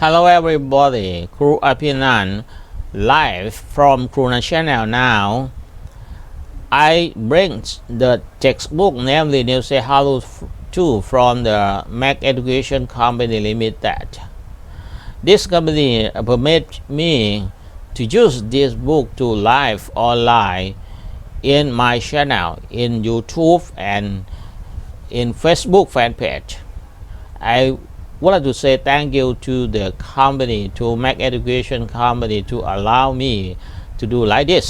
Hello everybody, Kru Apinan live from Kruna Channel now. I bring the textbook namely New Say Hello 2 from the Mac Education Company Limited. This company permit me to use this book to live online in my channel in YouTube and in Facebook fan page. I wanted to say thank you to the company to Mac Education Company to allow me to do like this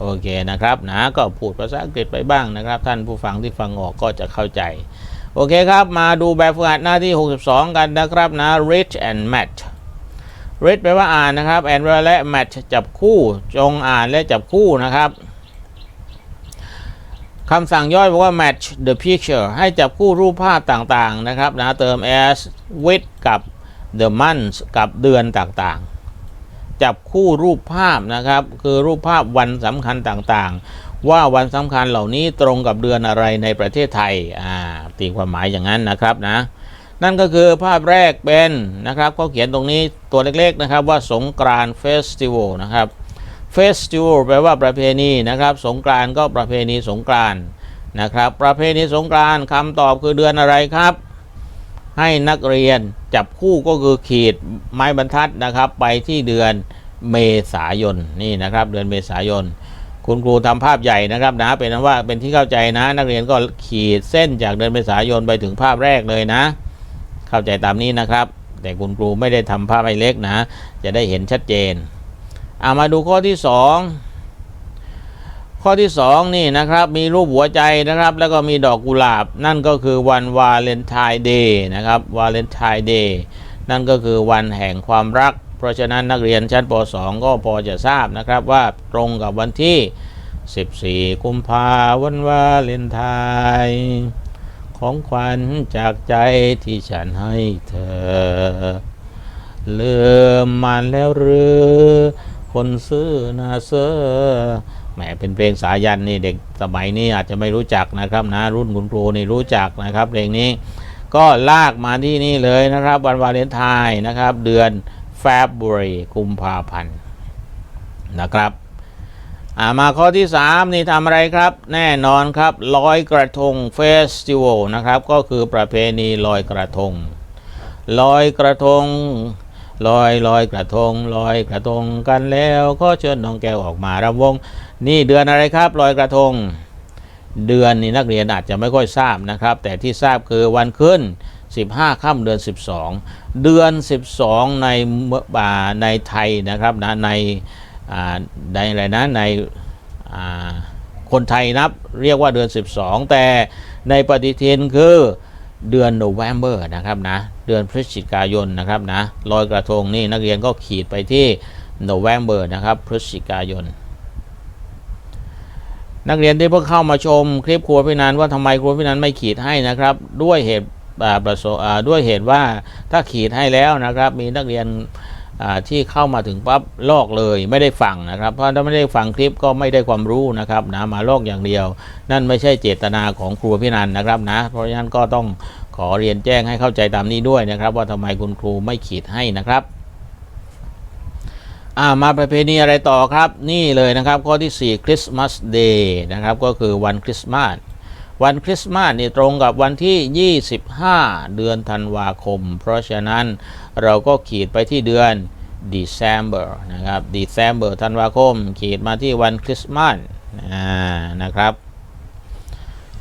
โอเคนะครับนะก็พูดภาษาอังกฤษไปบ้างนะครับ ท่านผู้ฟังที่ฟังออกก็จะเข้าใจ โอเคครับ มาดูแบบฝึกหัดหน้าที่ 62 กันนะครับนะ read and match read แปลว่าอ่านนะครับ and และ match จับคู่จงอ่านและจับคู่นะครับ คำสั่งย่อยบอกว่า match the picture ให้จับคู่รูปภาพต่างๆนะครับนะเติม as with กับ the months กับเดือนต่างๆ จับคู่รูปภาพนะครับ คือรูปภาพวันสำคัญต่างๆ ว่าวันสำคัญเหล่านี้ตรงกับเดือนอะไรในประเทศไทยอ่าตีความหมายอย่างนั้นนะครับนะนั่นก็คือภาพแรกเป็นนะครับเขาเขียนตรงนี้ตัวเล็กๆนะครับว่าสงกรานต์เฟสติวัลนะครับ เฟสติวัลแปลว่าประเพณีนะครับ สงกรานก็ประเพณีสงกรานนะครับ ประเพณีสงกรานคำตอบคือเดือนอะไรครับ ให้นักเรียนจับคู่ก็คือขีดไม้บรรทัดนะครับ ไปที่เดือนเมษายนนี่นะครับ เดือนเมษายน คุณครูทำภาพใหญ่นะครับนะเป็นนั้นว่าเป็นที่เข้าใจนะ นักเรียนก็ขีดเส้นจากเดือนเมษายนไปถึงภาพแรกเลยนะ เข้าใจตามนี้นะครับ แต่คุณครูไม่ได้ทำภาพให้เล็กนะ จะได้เห็นชัดเจน อามาดูข้อที่2ข้อที่2นี่นะครับมีรูปหัวใจนะครับ แล้วก็มีดอกกุหลาบ นั่นก็คือวันวาเลนไทน์เดย์นะครับวาเลนไทน์เดย์นั่นก็คือวันแห่งความรัก เพราะฉะนั้นนักเรียนชั้นป .2 ก็พอจะทราบนะครับว่าตรงกับวันที่ 14 กุมภาวันวาเลนไทน์ของขวัญจากใจที่ฉันให้เธอเลื่อมมันแล้วหรือ คนซื้อนาเซอแหมเป็นเพลงสายันนี่เด็กสมัยนี้อาจจะไม่รู้จักนะครับนะรุ่นคุณครูนี่รู้จักนะครับเพลงนี้ก็ลากมาที่นี่เลยนะครับ วันวาเลนไทน์นะครับ เดือน February กุมภาพันธ์นะครับามาข้อที่ 3 นี่ทำอะไรครับ แน่นอนครับลอยกระทงเฟสติวัลนะครับ ก็คือประเพณีลอยกระทงลอยกระทง ลอยลอยกระทงลอยกระทงกันแล้วก็เชิญน้องแก้วออกมารำวง นี่เดือนอะไรครับลอยกระทง เดือนนี่นักเรียนอาจจะไม่ค่อยทราบนะครับ แต่ที่ทราบคือวันขึ้น 15ค่ำเดือน 12 เดือน 12 ในเมื่ออ่าในไทยนะครับนะในอ่าในอะไรนะในคนไทยนับเรียกว่าเดือน 12 แต่ในปฏิทินคือ เดือนโนเวม ber นะครับนะเดือนพฤศจิกายนนะครับนะลอยกระทงนี่นักเรียนก็ขีดไปที่โนเวม ber นะครับพฤศจิกายน นักเรียนที่เพิ่งเข้ามาชมคลิปครัวพี่นันว่าทำไมครัวพี่นันไม่ขีดให้นะครับ ด้วยเหตุอ่าประสงค์อ่าด้วยเหตุว่าถ้าขีดให้แล้วนะครับ มีนักเรียน ที่เข้ามาถึงปั๊บลอกเลยไม่ได้ฟังนะครับ เพราะถ้าไม่ได้ฟังคลิปก็ไม่ได้ความรู้นะครับนะมาลอกอย่างเดียว นั่นไม่ใช่เจตนาของครูพี่นันนะครับนะ เพราะฉะนั้นก็ต้องขอเรียนแจ้งให้เข้าใจตามนี้ด้วยนะครับ ว่าทำไมคุณครูไม่ขีดให้นะครับามาประเพณีอะไรต่อครับนี่เลยนะครับข้อที่4คริสต์มาสเดย์นะครับก็คือวันคริสต์มาสวันคริสต์มาสนี่ตรงกับวันที่ 25 เดือนธันวาคม เพราะฉะนั้น เราก็ขีดไปที่เดือน December นะครับ December ธันวาคม ขีดมาที่วันคริสต์มาสนะครับ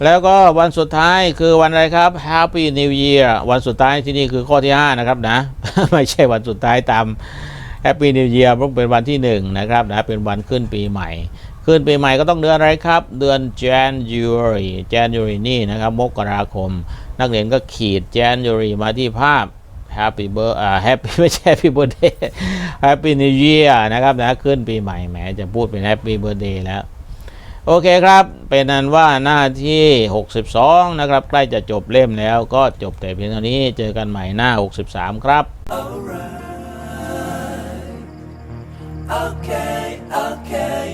แล้วก็วันสุดท้ายคือวันอะไรครับ Happy New Year วันสุดท้ายที่นี่คือข้อที่ 5 นะครับนะ ไม่ใช่วันสุดท้ายตาม Happy New Year เพราะเป็นวันที่ 1 นะครับนะ เป็นวันขึ้นปีใหม่ ขึ้นปีใหม่ก็ต้องเดือนอะไรครับ เดือน January January นี่นะครับ มกราคม นักเรียนก็ขีด January มาที่ภาพ Happy b i r อ่า Happy ไม่ใช่ Happy Birthday Happy New Year นะครับนะขึ้นปีใหม่แหมจะพูดเป็น Happy Birthday แล้ว โอเคครับ เป็นนั้นว่าหน้าที่ 62 นะครับ ใกล้จะจบเล่มแล้วก็จบแต่เพียงเท่านี้เจอกันใหม่หน้า 63 ครับ Okay, okay,